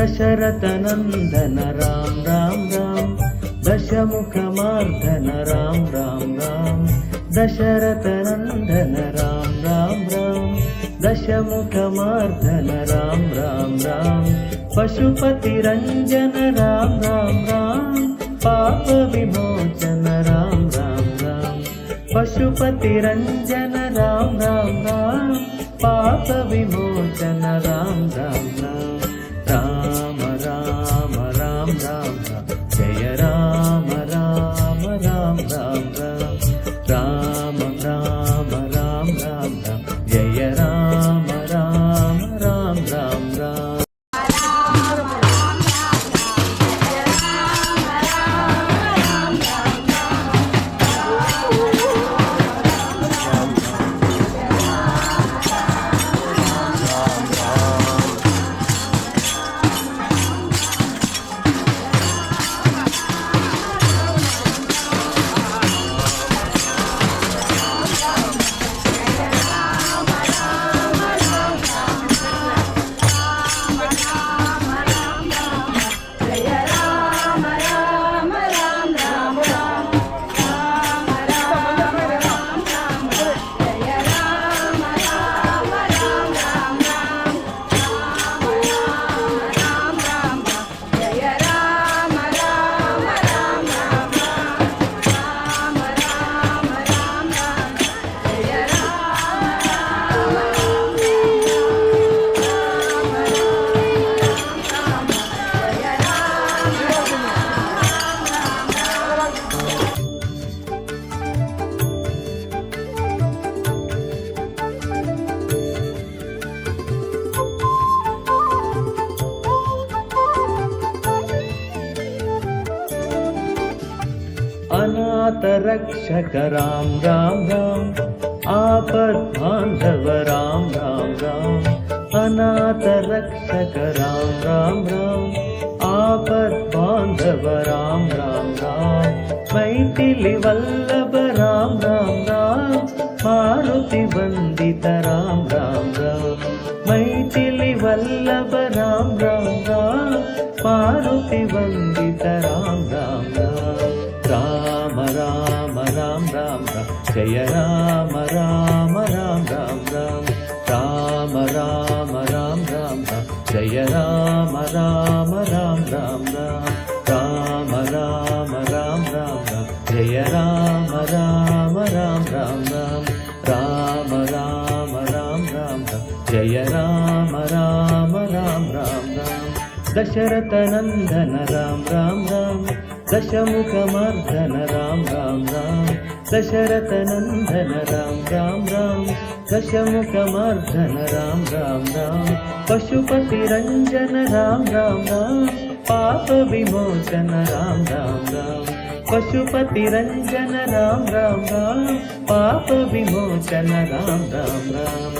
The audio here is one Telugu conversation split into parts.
దశరథ నందన రామ్ రామ్ రామ దశముఖమార్దన రామ్ రామ్ రామ్ దశరథ నందన రామ్ రామ్ రామ దశముఖమార్దన రామ్ రామ్ రామ్ పశుపతి రంజన రామ్ రామ్ రామ పాప విమోచన రామ్ రామ్ రామ్ పశుపతి రంజన రామ్ రామ్ రామ పాప విమోచన రామ్ రామ్ रक्षक राम राम राम आपद बांधव राम राम राम अनाथ रक्षक राम राम राम आपद बांधव राम राम राम मैथिली वल्लभ राम राम राम मारुति वंदित राम राम राम मैथिली वल्लभ राम राम राम मारुति वंदित राम दशरथ नंदन राम राम राम। दशमुखमर्दन राम राम राम। दशरथ नंदन राम राम राम। दशमुखमर्दन राम राम राम। पशुपति रंजन राम राम राम। पाप विमोचन राम राम राम। पशुपति रंजन राम राम राम। पाप विमोचन राम राम राम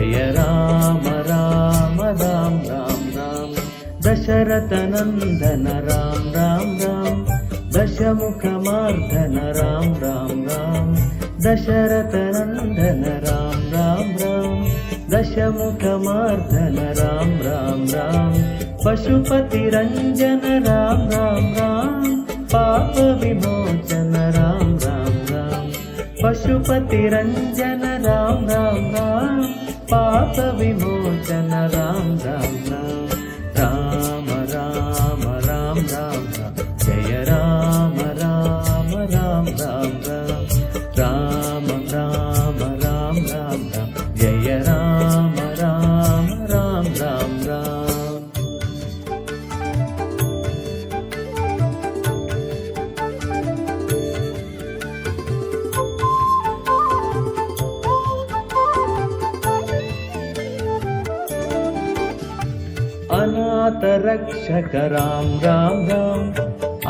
जय राम राम राम राम राम दशरथनन्दन राम राम राम दशमुखमार्धन राम राम राम दशरथनन्दन राम राम राम दशमुखमार्धन राम राम राम पशुपतिरञ्जन राम राम राम पापविमोचन राम राम राम पशुपतिरञ्जन राम राम राम పాప విమోచన. రామ రామ రామ. రామ రామ రామ జయ రామ రామ రామ రామ. రామ రామ రామ రామ రామ. జయ రామ रक्षक राम राम राम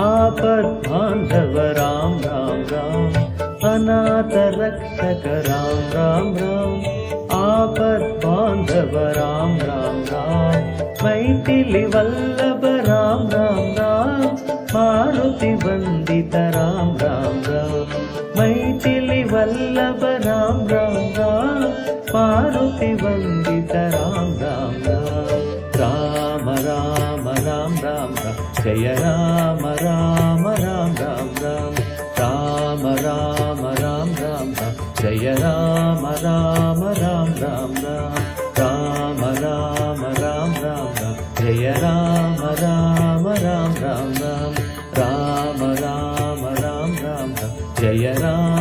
आपद बांधव राम राम राम अनाथ रक्षक राम राम राम आपद बांधव राम राम राम मैथिली वल्लभ राम राम राम मारुति वंदित राम राम राम मैथिली वल्लभ राम राम राम मारुति वंदित राम राम राम राम राम राम राम राम राम राम राम जय राम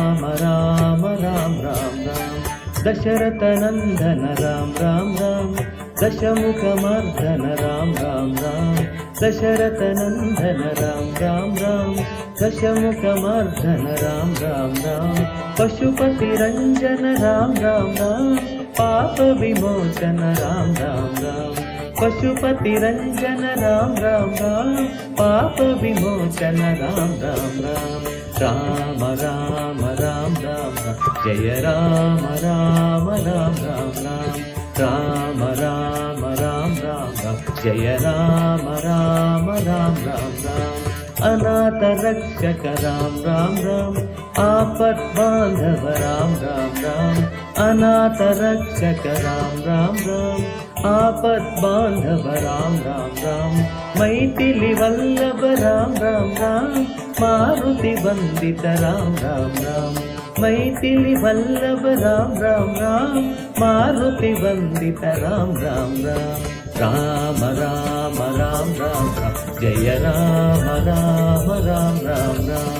दशरथनन्दन राम राम राम दशमुखमर्दन राम राम राम दशरथनन्दन राम राम राम दशमुखमर्दन राम राम राम पशुपतिरञ्जन राम राम राम पापविमोचन राम राम राम पशुपतिरञ्जन राम राम राम पापविमोचन राम राम राम राम राम राम राम जय राम राम राम राम राम राम राम राम राम जय राम राम राम राम राम अनाथ रक्षक राम राम राम आपत् बान्धव राम राम राम अनाथ रक्षक राम राम राम आपद बांधव राम राम राम मैथिली वल्लभ राम राम राम मारुति वंदित राम राम राम मैथिली वल्लभ राम राम राम मारुति वंदित राम राम राम राम राम राम राम जय राम राम राम राम राम